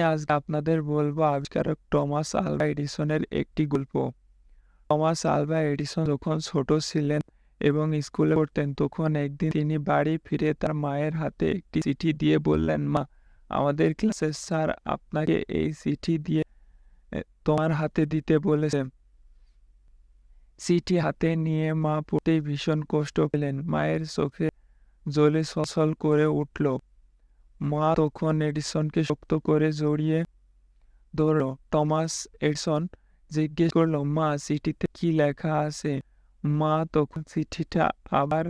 আজ আপনাদের বলব আবিষ্কারক টমাস আলভা এডিসনের একটি গল্প। টমাস আলভা এডিসন যখন ছোট ছিলেন এবং স্কুলে পড়তেন, তখন একদিন তিনি বাড়ি ফিরে তার মায়ের হাতে একটি চিঠি দিয়ে বললেন, মা, আমাদের ক্লাসের স্যার আপনাকে এই চিঠি দিয়ে তোমার হাতে দিতে বলেছে। চিঠি হাতে নিয়ে মা পড়তেই ভীষণ কষ্ট পেলেন। মায়ের চোখে জ্বলে সচল করে উঠল। মা তখন এডিসনকে শক্ত করে জড়িয়ে ধরল। টমাস এডিসন জিজ্ঞেস করল, মা, চিঠিতে কি লেখা আছে? মা তখন চিঠিটা আবার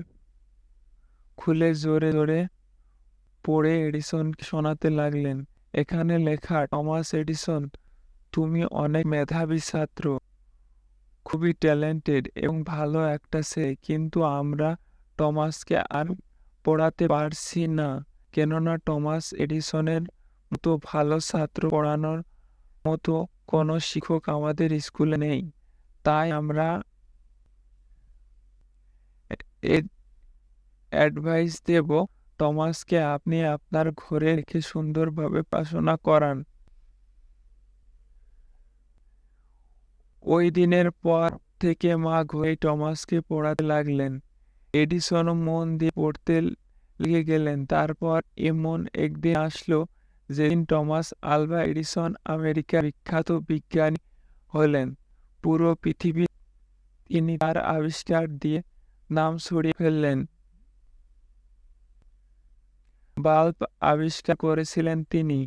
খুলে জোরে জোরে পড়ে এডিসনকে শোনাতে লাগলেন, এখানে লেখা, টমাস এডিসন, তুমি অনেক মেধাবী ছাত্র, খুবই ট্যালেন্টেড এবং ভালো একটা সে, কিন্তু আমরা টমাসকে আর পড়াতে পারছি না। কেননা টমাস এডিসনের মতো ভালো ছাত্র পড়ানোর মতো কোনো শিক্ষক আমাদের স্কুলে নেই। তাই আমরা অ্যাডভাইস দেব টমাসকে আপনি আপনার ঘরে রেখে সুন্দরভাবে পড়াশোনা করান। ওই দিনের পর থেকে মা ঘরে টমাসকে পড়াতে লাগলেন। এডিসনও মন দিয়ে পড়তে লেগে গেলেন। তারপর এমন একদিন আসলো যেদিন টমাস আলভা এডিসন আমেরিকার বিখ্যাত বিজ্ঞানী হলেন। পুরো পৃথিবী তিনি তার আবিষ্কার দিয়ে নাম ছড়িয়ে ফেললেন। বাল্ব আবিষ্কার করেছিলেন তিনি।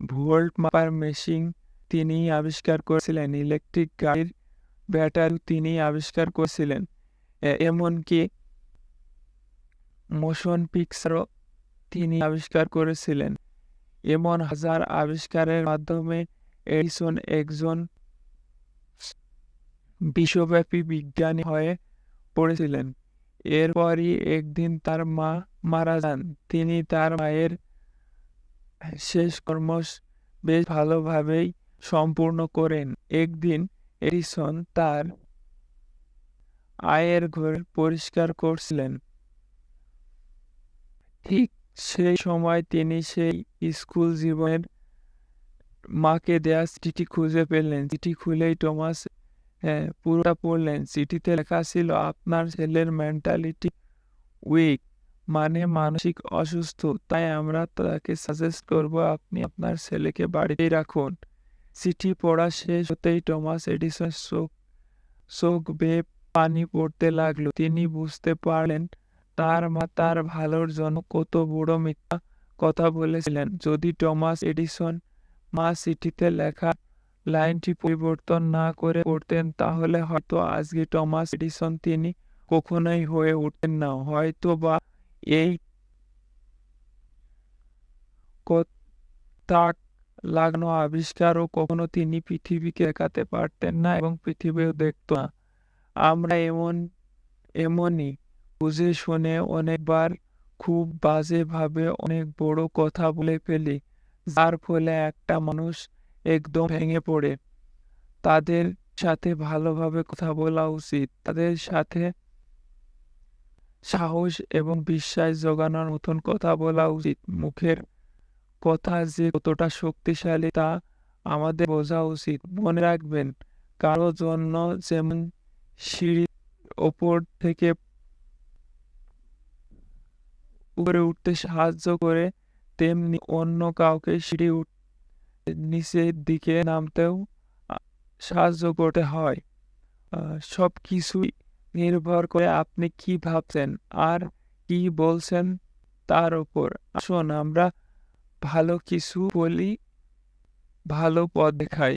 ভোল্ট মাপার মেশিন তিনি আবিষ্কার করেছিলেন। ইলেকট্রিক গাড়ির ব্যাটারি তিনি আবিষ্কার করেছিলেন। এমনকি মোশন পিকচারও তিনি আবিষ্কার করেছিলেন। এমন হাজার আবিষ্কারের মাধ্যমে এডিসন একজন বিশ্বব্যাপী বিজ্ঞানী হয়ে পড়েছিলেন। এরপরই একদিন তার মা মারা যান। তিনি তার মায়ের শেষ কর্ম বেশ ভালোভাবেই সম্পূর্ণ করেন। একদিন এডিসন তার আয়ের ঘর পরিষ্কার করছিলেন। ঠিক সেই সময় তিনি সেই স্কুল জীবনের মাকে দেয়া চিঠি খুঁজে পেলেন। চিঠি খুলেই টমাস হ্যাঁ পুরোটা পড়লেন। চিঠিতে লেখা ছিল, আপনার ছেলের মেন্টালিটি উইক মানে মানসিক অসুস্থ, তাই আমরা তাকে সাজেস্ট করব আপনি আপনার ছেলেকে বাড়িতেই রাখুন। চিঠি পড়া শেষ হতেই টমাস এডিসন চোখ চোখ বেয়ে পানি পড়তে লাগল। তিনি বুঝতে পারলেন তার মা তার ভালোর জন্য কত বড় মিথ্যা কথা বলেছিলেন। যদি টমাস এডিসন মা চিঠিতে লেখা লাইনটি পরিবর্তন না করে পড়তেন, তাহলে হয়তো আজকে টমাস এডিসন তিনি কখনোই হয়ে উঠতেন না। হয়তো বা এই তাক লাগানো আবিষ্কারও কখনো তিনি পৃথিবীকে দেখাতে পারতেন না এবং পৃথিবীও দেখত না। আমরা এমন, এমনই বুঝে শুনে অনেকবার খুব বাজেভাবে অনেক বড় কথা বলে ফেলি, যার ফলে একটা মানুষ একদম ভেঙে পড়ে। তাদের সাথে ভালোভাবে কথা বলা উচিত। তাদের সাথে সাহস এবং বিশ্বাস জোগানোর মতন কথা বলা উচিত। মুখের কথা যে কতটা শক্তিশালী তা আমাদের বোঝা উচিত। মনে রাখবেন, কারও জন্য যেমন সিঁড়ির ওপর থেকে উপরে উঠতে সাহায্য করে, তেমনি অন্য কাউকে সিঁড়ি নিচের দিকে নামতেও সাহায্য করতে হয়। সব কিছুই নির্ভর করে আপনি কি ভাবছেন আর কি বলছেন তার উপর। আসুন আমরা ভালো কিছু বলি, ভালো পথ দেখাই।